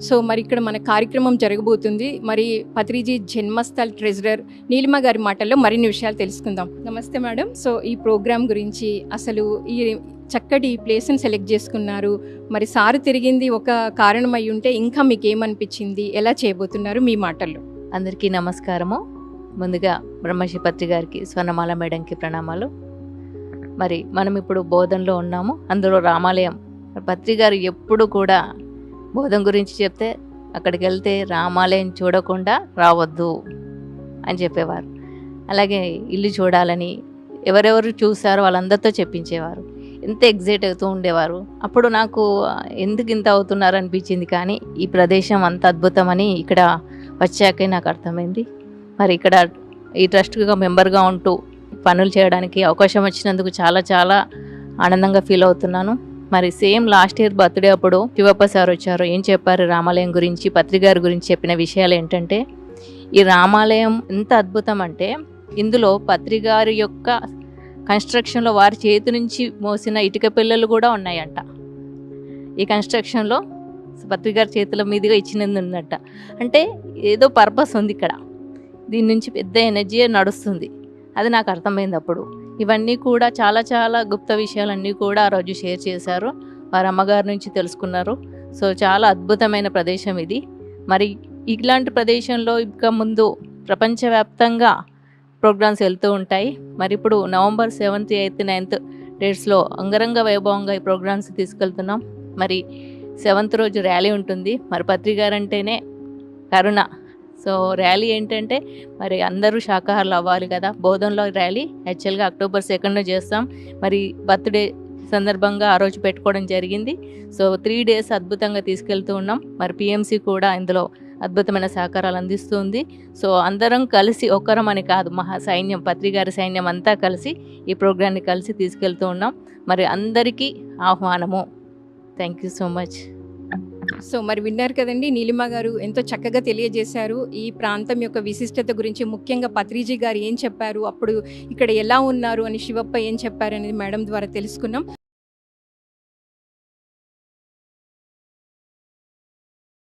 So మరి ఇక్కడ మన కార్యక్రమం జరగబోతుంది. మరి పత్రిజీ జన్మస్థల్ ట్రెజరర్ నీలిమ గారి మాటల్లో మరిన్ని విషయాలు తెలుసుకుందాం. నమస్తే మేడం. సో ఈ ప్రోగ్రాం గురించి అసలు ఈ చక్కటి ప్లేస్ని సెలెక్ట్ చేసుకున్నారు. మరి సారు తిరిగింది ఒక కారణం అయి ఉంటే ఇంకా మీకు ఏమనిపించింది? ఎలా చేయబోతున్నారు మీ మాటల్లో? అందరికీ నమస్కారము. ముందుగా బ్రహ్మశ్రీ పత్రి గారికి స్వర్ణమాల మేడంకి ప్రణామాలు. మరి మనం ఇప్పుడు బోధనలో ఉన్నాము. అందులో రామాలయం. పత్రి గారు ఎప్పుడు కూడా బోధం గురించి చెప్తే అక్కడికి వెళ్తే రామాలయం చూడకుండా రావద్దు అని చెప్పేవారు. అలాగే ఇల్లు చూడాలని ఎవరెవరు చూసారో వాళ్ళందరితో చెప్పించేవారు. ఎంత ఎగ్జైట్ అవుతూ ఉండేవారు. అప్పుడు నాకు ఎందుకు ఇంత అవుతున్నారు అనిపించింది కానీ ఈ ప్రదేశం అంత అద్భుతమని ఇక్కడ వచ్చాకే నాకు అర్థమైంది. మరి ఇక్కడ ఈ ట్రస్ట్గా మెంబర్గా ఉంటూ పనులు చేయడానికి అవకాశం వచ్చినందుకు చాలా చాలా ఆనందంగా ఫీల్ అవుతున్నాను. మరి సేమ్ లాస్ట్ ఇయర్ బర్త్డే అప్పుడు శివప్ప సార్ వచ్చారు. ఏం చెప్పారు? రామాలయం గురించి పత్రికారి గురించి చెప్పిన విషయాలు ఏంటంటే ఈ రామాలయం ఎంత అద్భుతం అంటే ఇందులో పత్రికారు యొక్క కన్స్ట్రక్షన్లో వారి చేతి నుంచి మోసిన ఇటుక పిల్లలు కూడా ఉన్నాయంట. ఈ కన్స్ట్రక్షన్లో పత్రికారు చేతుల మీదుగా ఇచ్చినది ఉందంట. అంటే ఏదో పర్పస్ ఉంది ఇక్కడ. దీని నుంచి పెద్ద ఎనర్జీ నడుస్తుంది. అది నాకు అర్థమైంది అప్పుడు. ఇవన్నీ కూడా చాలా చాలా గుప్త విషయాలన్నీ కూడా ఆ రోజు షేర్ చేశారు. వారి అమ్మగారి నుంచి తెలుసుకున్నారు. సో చాలా అద్భుతమైన ప్రదేశం ఇది. మరి ఇలాంటి ప్రదేశంలో ఇక ముందు ప్రపంచవ్యాప్తంగా ప్రోగ్రామ్స్ వెళ్తూ ఉంటాయి. మరి ఇప్పుడు నవంబర్ సెవెంత్ ఎయిత్ నైన్త్ డేట్స్లో అంగరంగ వైభవంగా ఈ ప్రోగ్రామ్స్ తీసుకెళ్తున్నాం. మరి సెవెంత్ రోజు ర్యాలీ ఉంటుంది. మరి పత్రికారంటేనే కరుణ. సో ర్యాలీ ఏంటంటే మరి అందరూ శాకాహారులు అవ్వాలి కదా. బోధనలో ర్యాలీ యాక్చువల్గా అక్టోబర్ సెకండ్లో చేస్తాం. మరి బర్త్డే సందర్భంగా ఆ రోజు పెట్టుకోవడం జరిగింది. సో త్రీ డేస్ అద్భుతంగా తీసుకెళ్తూ ఉన్నాం. మరి పిఎంసి కూడా ఇందులో అద్భుతమైన సహకారాలు అందిస్తుంది. సో అందరం కలిసి ఒక్కరం అని కాదు మహా సైన్యం పత్రికారి సైన్యం అంతా కలిసి ఈ ప్రోగ్రాన్ని కలిసి తీసుకెళ్తూ ఉన్నాం. మరి అందరికీ ఆహ్వానము. Thank you so much. So మరి విన్నారు కదండి నీలిమ గారు ఎంతో చక్కగా తెలియజేశారు. ఈ ప్రాంతం యొక్క విశిష్టత గురించి ముఖ్యంగా పత్రిజీ గారు ఏం చెప్పారు అప్పుడు ఇక్కడ ఎలా ఉన్నారు అని శివప్ప ఏం చెప్పారు అనేది మేడం ద్వారా తెలుసుకున్నాం.